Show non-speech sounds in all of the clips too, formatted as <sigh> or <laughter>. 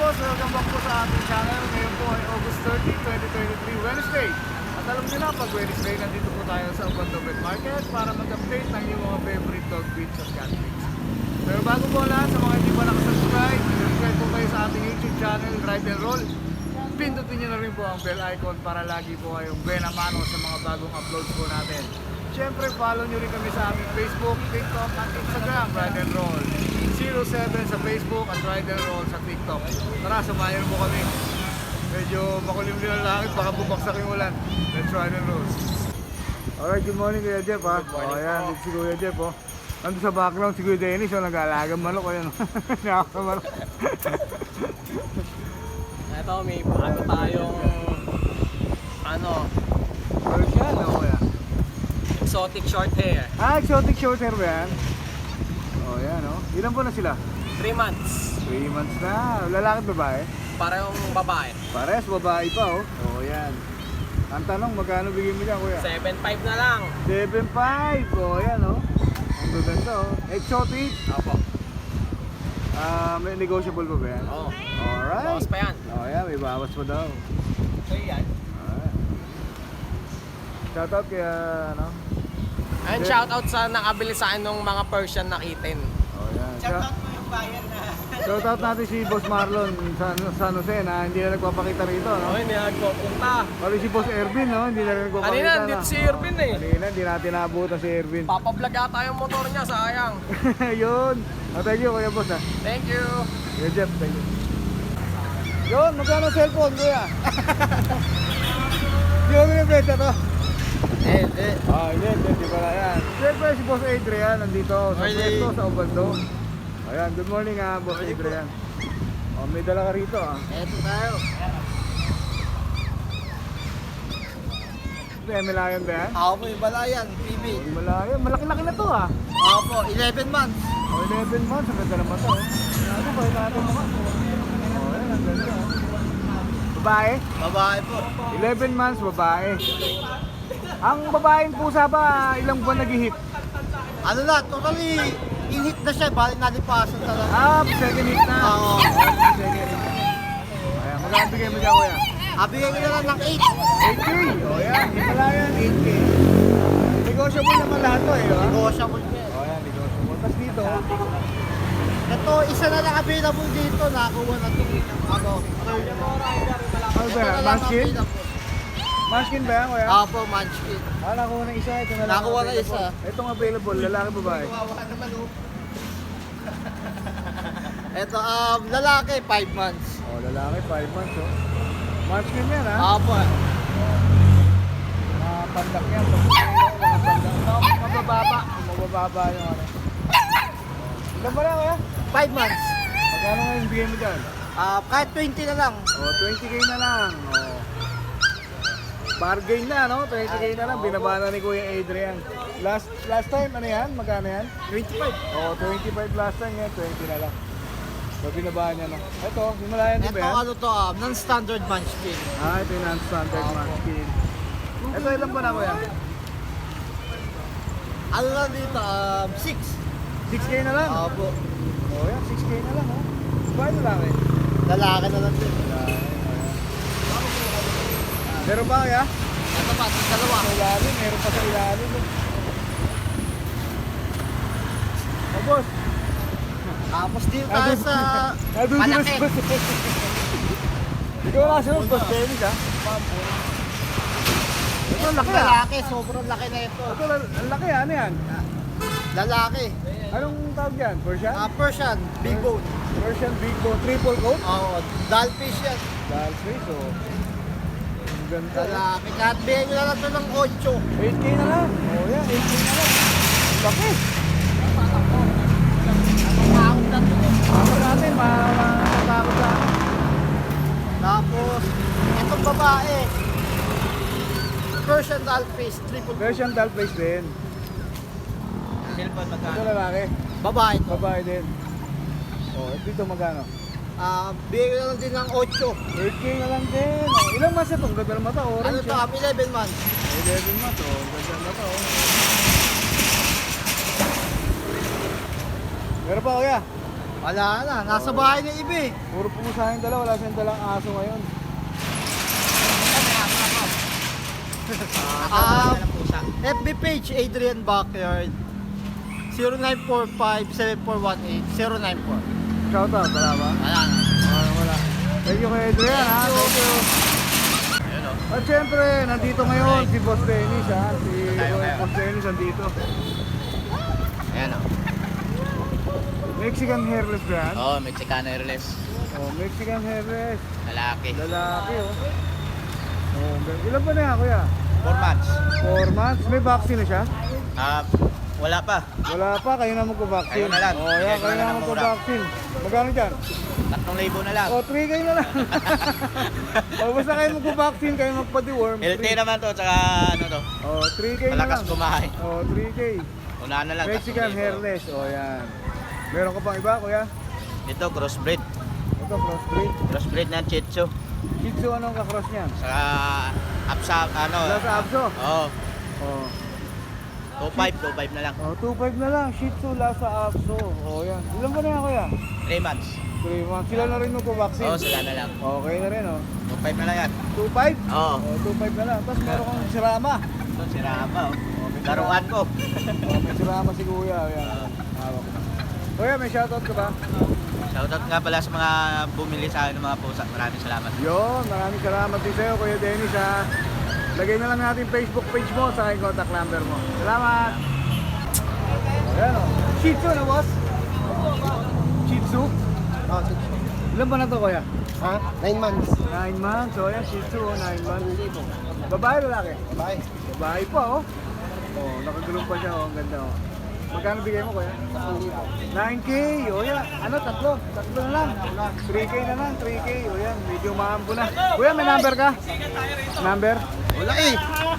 Boss, welcome back po sa ating channel. Ngayon po ay August 30, 2023, Wednesday. At alam niyo na, pag Wednesday, nandito po tayo sa Ubando Pet Market para mag-update ng inyong mga favorite dog breeds at cat breeds. Pero bago po lahat, sa mga hindi pa nakasubscribe, subscribe po kayo sa ating YouTube channel, Ride and Roll. Pindutin niyo na rin po ang bell icon para lagi po kayong buena mano sa mga bagong uploads po natin. Siyempre, follow nyo rin kami sa aming Facebook, TikTok at Instagram, Ride and Roll. 07 sa Facebook at Ride and Roll sa TikTok. Tara, samayan mo kami. Medyo makulimlim ang langit, baka bubaksak yung ulan. Let's ride and roll. Alright, good morning Kuya Jeff ha. Good morning oh, ayan, po. si Kuya Jeff oh. Nandun sa background si Kuya Dennis, oh, nag-aalagang manok oh, yan. <laughs> Nakakamanok. <laughs> Ito, may bago tayong ano, Persian, oh kuya. exotic short hair. Ah, exotic short hair ba yan? Oh, yan oh. Ilan po na sila? 3 months. 3 months na. Lalaki babae? Parehong babae. Pares, babae pa oh. Oh, yan. Ang tanong, magkano bigyan mo dyan kuya? 7.5 na lang. 7.5. Oh, yan oh. Ang gaganda oh. Exotic. Opo. Ah, may negotiable pa ba yan? Oo. Alright. Bawas pa yan. Oh, yan. May bawas pa daw. So yan. Alright. Shoutout kaya, ano? And shoutout sa nakabili sa akin ng mga Persian na kitten. Oh, yan. Shoutout mo yung bayan na. Shoutout natin si Boss Marlon sa San Jose na hindi na nagpapakita rito, no? Oh, hindi nagpupunta. Pati si Boss Ervin, no? Hindi na nagpapakita. Kanina, no? dito si Ervin eh. Kanina, hindi natin naabutan si Ervin. Papablog ata yung motor niya, sayang. <laughs> Yun. Oh, thank you, Kuya Boss, ha? Thank you. Kuya Jeff, thank you. Yun, magkano cellphone, Kuya? Di ba binibenta to? Eh, eh. Ah, hindi, hindi, di pala yan. Siyempre si Boss Adrian nandito sa Morning. pwesto sa Ubaldo. Ayan, good morning ah, Boss Adrian. Oh, may dala ka rito ah. Eto tayo. Hindi, Malayan ba yan? Ako po yung balayan, PB. Oh, Malayan, malaki-laki na to ah. Ako po, 11 months. Oh, 11 months, ang ganda naman to. oh. Ano ba, ito natin mo Oh, ang ganda ah. Babae? Babae po. 11 months, babae. Ang babaeng pusa ba, ilang buwan nag-hit? Ano na, totally in-hit na siya, balik nalipasan talaga. Ah, second hit na. Oo. Second hit. Ayan, magkano bigay mo dyan, kuya? Ah, bigyan ko na lang ng 8. 8K. O yan, Himalayan 8K. Negotiable naman lahat to eh. Oh, Negotiable niya. oh yan, negotiable. Tapos dito, Ito, isa na lang available dito. Nakakuha na ito. Ano, ano ba yan? Manskin? Manskin ba yan, kuya? Ako po, Munchkin. Ah, nakuha na isa. Ito na lang. Nakuha na isa. Itong available, lalaki babae. Kawawa naman oh. <laughs> Ito, um, lalaki, 5 months. Oh, lalaki, 5 months oh. Manskin yan ha? Ako po. Mga pandak yan. Mga pandak. Mabababa. Mabababa yung ano. Ilan ba na, kuya? 5 months. Magkano nga yung bigay mo dyan? Ah, kahit 20 na lang. Oh, 20k na lang. Oh. Bargain na, no? 20k na lang. Binaba na ni Kuya Adrian. Last last time, ano yan? Magkano yan? 25. Oh, 25 last time yan. 20 na lang. So, binaba niya, no? Ito, Himalayan Ito, ba yan? ano to, ah, non-standard Munchkin. Ah, ito yung non-standard manskin. Ito, ilan ba na, Kuya? Ano lang dito, um, 6. 6k na lang. Ako po. Oh, yan. 6k na lang, oh. Na lang, eh. Lalaki na lang din. Meron pa, Kuya? Ito pa, sa dalawa. Sa ilalim, meron pa sa ilalim. Oh, boss. Tapos dito tayo sa <laughs> sila malaki. Ikaw na sa boss, Dennis, ha? Ito, ang laki, ah. Lalaki, sobrang laki na ito. Ito, ang laki, ah. ano yan? Lalaki. Anong tawag yan? Persian? Ah, Persian, big bone. Persian Big Bone, triple coat? Oo, dollfish yan. Face, oh. Ganda. Lalaki. Kahit bigyan nyo na lang ito ng 8. 8K na lang. Oh, yan, 8K na lang. Laki. Natin, sa Tapos, itong babae. Persian dollfish, triple coat. Persian doll face din. Ito lalaki. Babae to. Babae din. Oh, dito magkano? Ah, na lang din ng 8. 8K na lang din. Oh, ilang months ito? Ang ganda mata, Ano orange. to, eh. um, 11 months. 11 months, oh. Ganda mata, oh. Meron pa, kuya? Wala na, nasa bahay na eh. Puro pumusahin dala, wala siyang dalang aso ngayon. <laughs> Ah, FB page, Adrian Backyard. 0945-7418-094. Shout out, wala ba? Wala na. Wala, wala. Thank you kay Adrian ha. Thank you. Ayun o. At syempre, nandito ngayon si Boss Dennis ha. Si Tayo. Boss Dennis nandito. Ayan o. Mexican hairless yan? Oo, oh, Mexicano airless. Oh, Mexican hairless. Lalaki. Lalaki oh. Oh, ilan ba na yan kuya? 4 months. 4 months? May vaccine na siya? Ah, wala pa. Wala pa, kayo na magpa-vaccine. Kayo na lang. Oh, yan, Kayo kayo na na. Magkano dyan? 3,000 na lang. Oh, 3K na lang. <laughs> oh, basta kayo magpa-vaccine, kayo magpa-deworm. LT naman to, tsaka ano to. Oh, 3K na Malakas lang. kumain. Oh, 3K. Unahan na lang. Mexican 3,000. hairless. Oh, yan. Meron ka pang iba, kuya? Ito, crossbreed. Ito, crossbreed. Crossbreed ng. Shih Tzu, anong ka-cross niyan? Sa Apsa, ano. Sa Abso. Oo. Oh. 2.5, 2.5 na lang. Oh, 2.5 na lang. Shih Tzu, Lhasa Abso. Oh, yan. Ilan ba na yan, kuya? 3 months. 3 months. Sila na rin magpa-vaccine. Oo, sila na lang. Okay na rin, oh. 2.5 na lang yan. 2.5? Oo. Oh, 2.5 na lang. Tapos meron kang sirama. Ito, si Rama. Oh. may Laruan ko. Oh, may sirama si kuya. Oh, yan. Hawak ko. Kuya, may shoutout ka ba? Shoutout nga pala sa mga bumili sa akin ng mga pusa. Maraming salamat. Yun, maraming salamat din sa'yo, Kuya Dennis ha. Lagay na lang natin Facebook page mo sa yung contact number mo. Salamat! Ayan o. Shih Tzu na boss? Shih Tzu? Oh. Ilan ba na to kuya? Ha? 9 months. 9 months. So ayan, Shih Tzu, 9 months. Babae o lalaki? Bye. Babae pa oh. Oh, nakagulong pa siya oh. Ang ganda oh. Magkano bigay mo kuya? 9K. O yan. Ano, tatlo. Tatlo na lang. 3K na lang. 3K. O yan. Medyo maambo na. Kuya, may number ka? Number? Wala eh.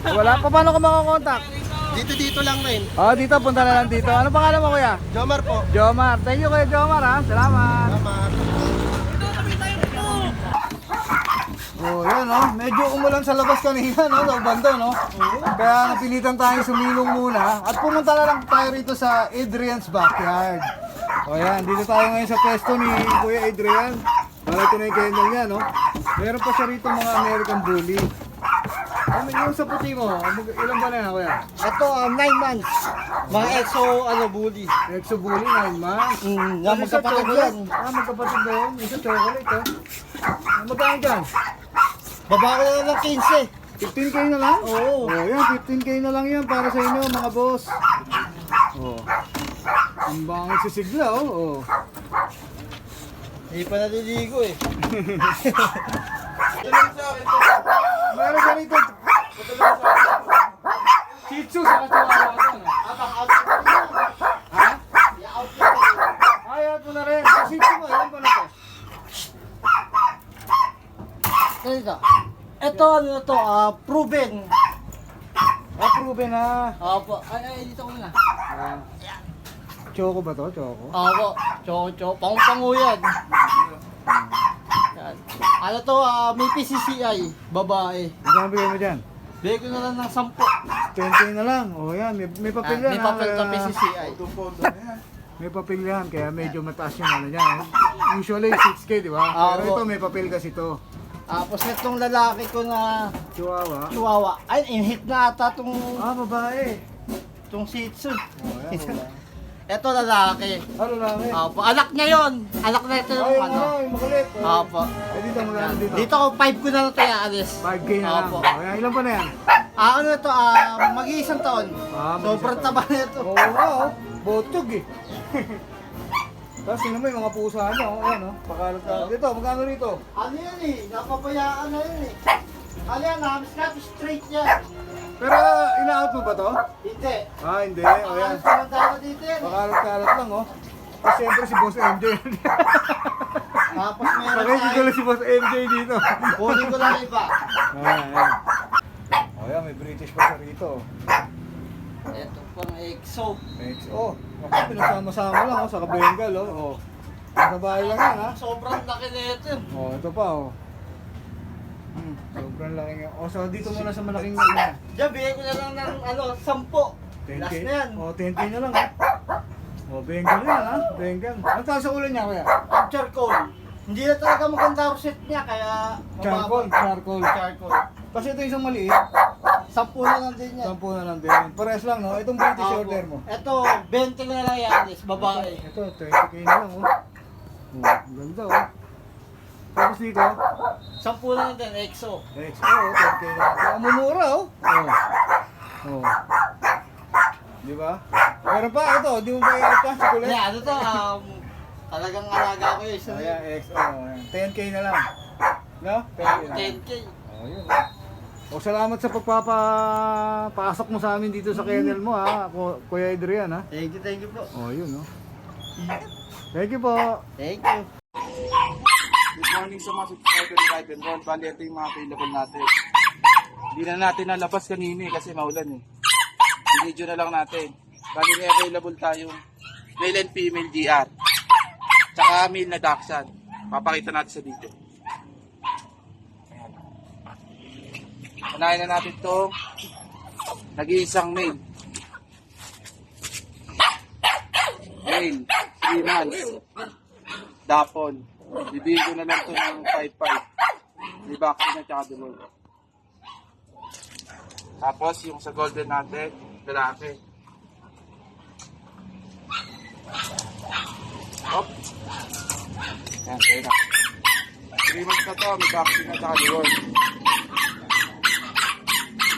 Wala pa. Paano ka makakontakt? Dito dito lang rin. Oh, dito. Punta na lang dito. Ano pangalan mo kuya? Jomar po. Jomar. Thank you kuya Jomar ha. Salamat. Jomar. Oh, yan oh. Medyo umulan sa labas kanina, no? Sa bando, no? Kaya napilitan tayong sumilong muna at pumunta na lang tayo rito sa Adrian's Backyard. O yan, dito tayo ngayon sa pwesto ni Kuya Adrian. Para ito na yung kennel niya, no? Meron pa siya rito mga American Bully. Ano yung sa puti mo? mag- Ilan ba na yan, Kuya? Ito, 9 months. Mga exo, ano, bully. Exo Bully, 9 months. Mm, Yung yan, isa magkapatid chocolate. yan. Ah, magkapatid ba yun? Isa chocolate, oh. Ah, Magkano dyan? Baba ko na lang ng 15. 15k na lang? Oo. Oh, yan, 15k na lang yan para sa inyo mga boss. Oh. Ang bangit si Sigla, oh. oh. Hindi pa naliligo eh. <laughs> Meron ka rito. Shih Tzu, saka chihuahua no? Ha? Mo na rin. Sa Shih Tzu mo, ilan ba na to? Ganito. Ito, ano na to, ah, proven. Ah, proven na. Opo. Ay, ay, dito ko na. Ah. Choco ba to? Choco? Opo. Choco, choco. Pang-pango yan. Yan. Ano to, ah, may PCCI. Babae. Magkano bigay mo dyan? Bigay ko na lang ng 10. 20 na lang. Oh, yan. May, may papel Ah, yan. may ha? papel to Kaya- PCCI. May papel yan, kaya medyo mataas yung ano niya. Usually 6K, di ba? Ah, Pero opo. ito may papel kasi to. Tapos itong lalaki ko na Chihuahua. chihuahua. Ay, in-hit na ata itong, Ah, babae. itong shih tzu. Oh, yan, wala. Ito lalaki. Ano eh? Opo. Anak niya yon. Anak na ito Ay, yung yung ano. ano, yung makulit. Oh. Opo. Eh, dito magkano dito? Dito ko 5 ko na lang tayo alis. 5K na lang. Opo. Ilan pa na yan? Ah, ano ito? Ah, mag-iisang taon. Ah, Sobrang taba na ito. Oo oh. Botog eh. <laughs> Tapos tingnan mo yung mga pusa niya, oh. Ayan, oh. Pakalat ka. Dito, magkano rito? Ano yan eh? Napabayaan na yun eh. Ano yan? Hamis ka straight yan. Pero ina-out mo ba to? Hindi. Ah, hindi. O yan. Naman tayo dito yan eh. Pakalat-kalat lang, oh. Tapos siyempre si Boss MJ. <laughs> Tapos meron tayo. lang si Boss MJ dito. Kunin ko lang iba. Ayan, ayan. O yan, may British pa rito. Ito pang EXO. Next, oh. Ako, pinagsama-sama lang, oh, sa Kabengal, oh. oh. Sa bahay lang yan, ha. Sobrang laki na ito. Oh, ito pa, oh. Hmm, sobrang laki nga. Oh, so dito muna sa malaking ano. Diyan, bigay ko na lang ng ano, 10. Last 10K. na yan. Oh, 10K na lang, ha. Oh, Bengal yan ha. Bengal. Ang taas sa ulo niya kuya? Charcoal. Hindi na talaga maganda ang set niya, kaya Charcoal, mababa. charcoal. Charcoal. Kasi ito isang maliit. Sampu na lang din yan. Sampu na lang din. Parehas lang no? Itong British Opo. order mo. Ito, 20 na lang yan, is babae. Ito, 20k na lang oh. Oh, ang ganda oh. Tapos dito, Sampu na lang din, EXO. oh, 10k na lang. Ang mumura oh. Oh. Oh. Di ba? Meron pa ito, di mo ba i-out ka? Chocolate? Yeah, ano to, um, talagang alaga ko yun. Isa Oh, yun. extra. Oh, yan. 10k na lang. No? 10k na lang. 10K. Oh, yun. O salamat sa pagpapapasok mo sa amin dito sa kennel mo ha, Ku- Kuya Adrian ha. Thank you, thank you po. Oh, yun no. Thank you po. Thank you. Morning sa mga subscriber ni Ride and Roll. Bali, ito yung mga available natin. Hindi na natin nalabas kanina eh, kasi maulan eh. Video na lang natin. Bali, may available tayong male and female GR. Tsaka male na Dachshund. Papakita natin sa video. Ayan. Unahin na natin itong nag-iisang male. Male, 3 months. Dapon. Bibigyan ko na lang to ng 5-5. May vaccine at saka dulo. Tapos yung sa golden natin, lalaki. Hop. Yan, kaya na. 3 months na to, may vaccine at saka dulo.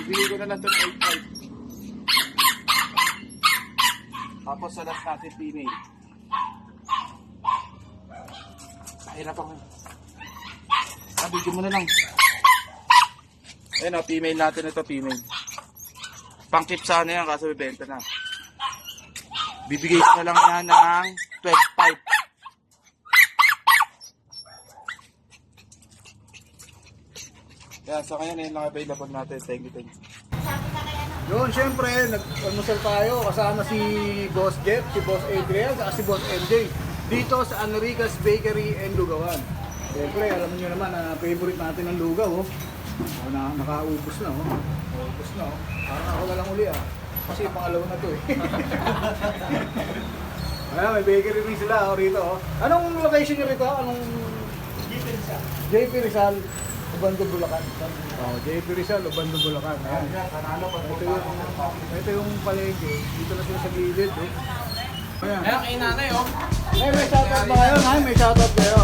Bibigyan ko na lang to ng 8-5. Tapos sa last natin, female. Hirap ako. Ah, video mo na lang. Ayun o, female natin ito, female. Pangkip sana yan, kaso bibenta na. Bibigay ko na lang yan ng 12.5. Yan, so ngayon, yun lang available natin. Thank you, thank you. Yun, syempre, nag-almusal tayo kasama si Boss Jeff, si Boss Adrian, at si Boss MJ dito sa Enrica's Bakery and Lugawan. Syempre, alam niyo naman na favorite natin ang lugaw, oh. oh na, nakaubos na, oh. Ubus na, oh. Parang ako na lang uli, ah. Kasi pangalawa na to, eh. <laughs> Ayan, may bakery rin sila, oh, rito, oh. Anong location niyo rito? Anong... JP Rizal. JP Rizal, Ubando, Bulacan. Oh, JP Rizal, Ubando, Bulacan. Ayan. Ito yung, ito yung palengke. Dito na sila sa gilid, eh. Ayan. Kay nanay, oh. Ay, may shoutout ba kayo? Ay, may shoutout kayo.